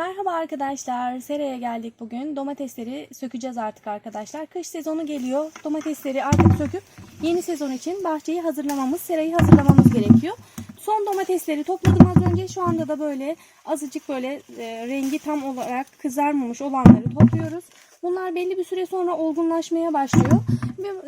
Merhaba arkadaşlar. Seraya geldik bugün. Domatesleri sökeceğiz artık arkadaşlar. Kış sezonu geliyor. Domatesleri artık söküp yeni sezon için bahçeyi hazırlamamız, serayı hazırlamamız gerekiyor. Son domatesleri topladım az önce. Şu anda da böyle azıcık böyle e, rengi tam olarak kızarmamış olanları topluyoruz. Bunlar belli bir süre sonra olgunlaşmaya başlıyor.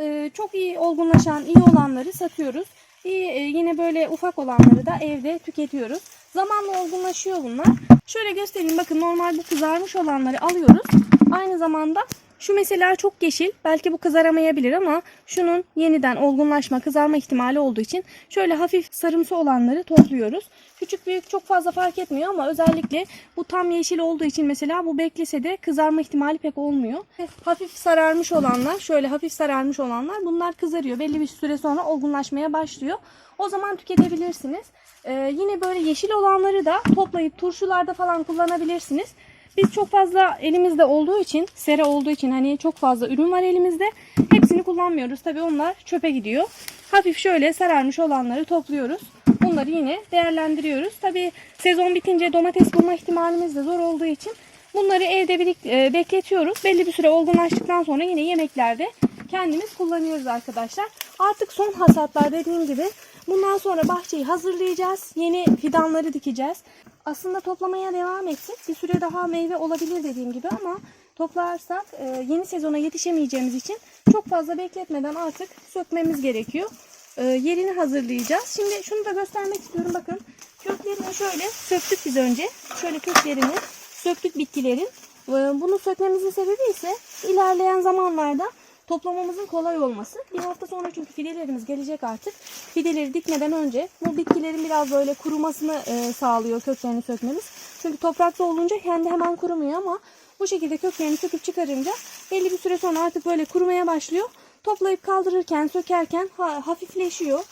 E, çok iyi olgunlaşan, iyi olanları satıyoruz. İyi, e, yine böyle ufak olanları da evde tüketiyoruz. Zamanla olgunlaşıyor bunlar. Şöyle göstereyim bakın normal bu kızarmış olanları alıyoruz. Aynı zamanda şu mesela çok yeşil. Belki bu kızaramayabilir ama şunun yeniden olgunlaşma, kızarma ihtimali olduğu için şöyle hafif sarımsı olanları topluyoruz. Küçük büyük çok fazla fark etmiyor ama özellikle bu tam yeşil olduğu için mesela bu beklese de kızarma ihtimali pek olmuyor. Hafif sararmış olanlar, şöyle hafif sararmış olanlar bunlar kızarıyor. Belli bir süre sonra olgunlaşmaya başlıyor. O zaman tüketebilirsiniz. Ee, yine böyle yeşil olanları da toplayıp turşularda falan kullanabilirsiniz. Biz çok fazla elimizde olduğu için, sera olduğu için hani çok fazla ürün var elimizde. Hepsini kullanmıyoruz. Tabii onlar çöpe gidiyor. Hafif şöyle sararmış olanları topluyoruz. Bunları yine değerlendiriyoruz. Tabii sezon bitince domates bulma ihtimalimiz de zor olduğu için bunları evde birik, e, bekletiyoruz. Belli bir süre olgunlaştıktan sonra yine yemeklerde kendimiz kullanıyoruz arkadaşlar. Artık son hasatlar dediğim gibi bundan sonra bahçeyi hazırlayacağız. Yeni fidanları dikeceğiz. Aslında toplamaya devam etsek bir süre daha meyve olabilir dediğim gibi ama toplarsak e, yeni sezona yetişemeyeceğimiz için çok fazla bekletmeden artık sökmemiz gerekiyor. E, yerini hazırlayacağız. Şimdi şunu da göstermek istiyorum. Bakın köklerini şöyle söktük biz önce. Şöyle köklerini söktük bitkilerin. E, bunu sökmemizin sebebi ise ilerleyen zamanlarda toplamamızın kolay olması. Bir hafta sonra çünkü fidelerimiz gelecek artık. Fideleri dikmeden önce bu bitkilerin biraz böyle kurumasını e, sağlıyor köklerini sökmemiz. Çünkü toprakta olunca kendi hemen kurumuyor ama bu şekilde köklerini söküp çıkarınca belli bir süre sonra artık böyle kurumaya başlıyor. Toplayıp kaldırırken, sökerken ha- hafifleşiyor.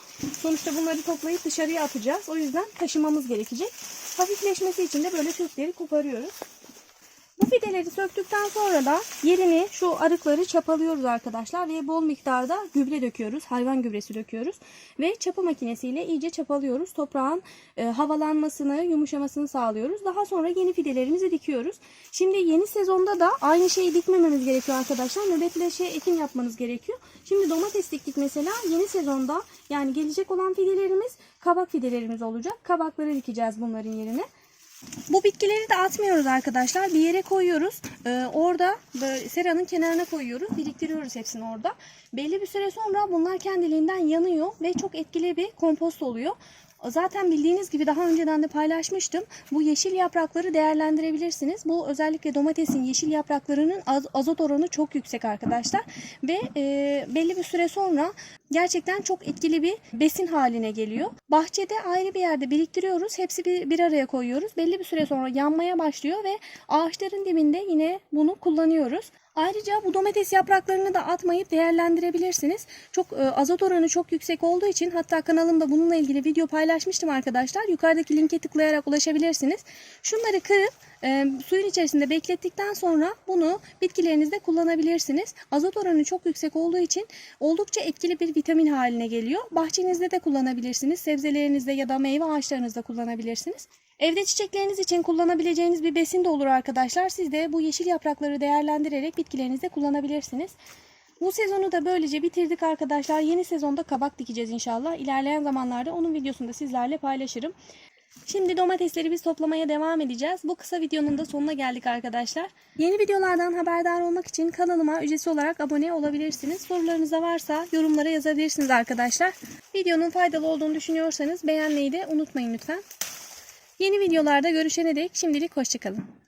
Sonuçta bunları toplayıp dışarıya atacağız. O yüzden taşımamız gerekecek. Hafifleşmesi için de böyle kökleri koparıyoruz. Bu fideleri söktükten sonra da yerini şu arıkları çapalıyoruz arkadaşlar ve bol miktarda gübre döküyoruz. Hayvan gübresi döküyoruz ve çapa makinesiyle iyice çapalıyoruz. Toprağın e, havalanmasını, yumuşamasını sağlıyoruz. Daha sonra yeni fidelerimizi dikiyoruz. Şimdi yeni sezonda da aynı şeyi dikmememiz gerekiyor arkadaşlar. Nöbetleşe ekim yapmanız gerekiyor. Şimdi domates diktik mesela yeni sezonda yani gelecek olan fidelerimiz kabak fidelerimiz olacak. Kabakları dikeceğiz bunların yerine. Bu bitkileri de atmıyoruz arkadaşlar. Bir yere koyuyoruz. Ee, orada böyle seranın kenarına koyuyoruz. Biriktiriyoruz hepsini orada. Belli bir süre sonra bunlar kendiliğinden yanıyor ve çok etkili bir kompost oluyor. Zaten bildiğiniz gibi daha önceden de paylaşmıştım. Bu yeşil yaprakları değerlendirebilirsiniz. Bu özellikle domatesin yeşil yapraklarının az- azot oranı çok yüksek arkadaşlar. Ve e, belli bir süre sonra gerçekten çok etkili bir besin haline geliyor. Bahçede ayrı bir yerde biriktiriyoruz. Hepsi bir, bir araya koyuyoruz. Belli bir süre sonra yanmaya başlıyor ve ağaçların dibinde yine bunu kullanıyoruz. Ayrıca bu domates yapraklarını da atmayıp değerlendirebilirsiniz. Çok e, azot oranı çok yüksek olduğu için hatta kanalımda bununla ilgili video paylaşmıştım arkadaşlar. Yukarıdaki linke tıklayarak ulaşabilirsiniz. Şunları kırıp e, suyun içerisinde beklettikten sonra bunu bitkilerinizde kullanabilirsiniz. Azot oranı çok yüksek olduğu için oldukça etkili bir vitamin haline geliyor. Bahçenizde de kullanabilirsiniz. Sebzelerinizde ya da meyve ağaçlarınızda kullanabilirsiniz. Evde çiçekleriniz için kullanabileceğiniz bir besin de olur arkadaşlar. Siz de bu yeşil yaprakları değerlendirerek bitkilerinizde kullanabilirsiniz. Bu sezonu da böylece bitirdik arkadaşlar. Yeni sezonda kabak dikeceğiz inşallah. İlerleyen zamanlarda onun videosunu da sizlerle paylaşırım. Şimdi domatesleri biz toplamaya devam edeceğiz. Bu kısa videonun da sonuna geldik arkadaşlar. Yeni videolardan haberdar olmak için kanalıma ücretsiz olarak abone olabilirsiniz. Sorularınız da varsa yorumlara yazabilirsiniz arkadaşlar. Videonun faydalı olduğunu düşünüyorsanız beğenmeyi de unutmayın lütfen. Yeni videolarda görüşene dek şimdilik hoşçakalın.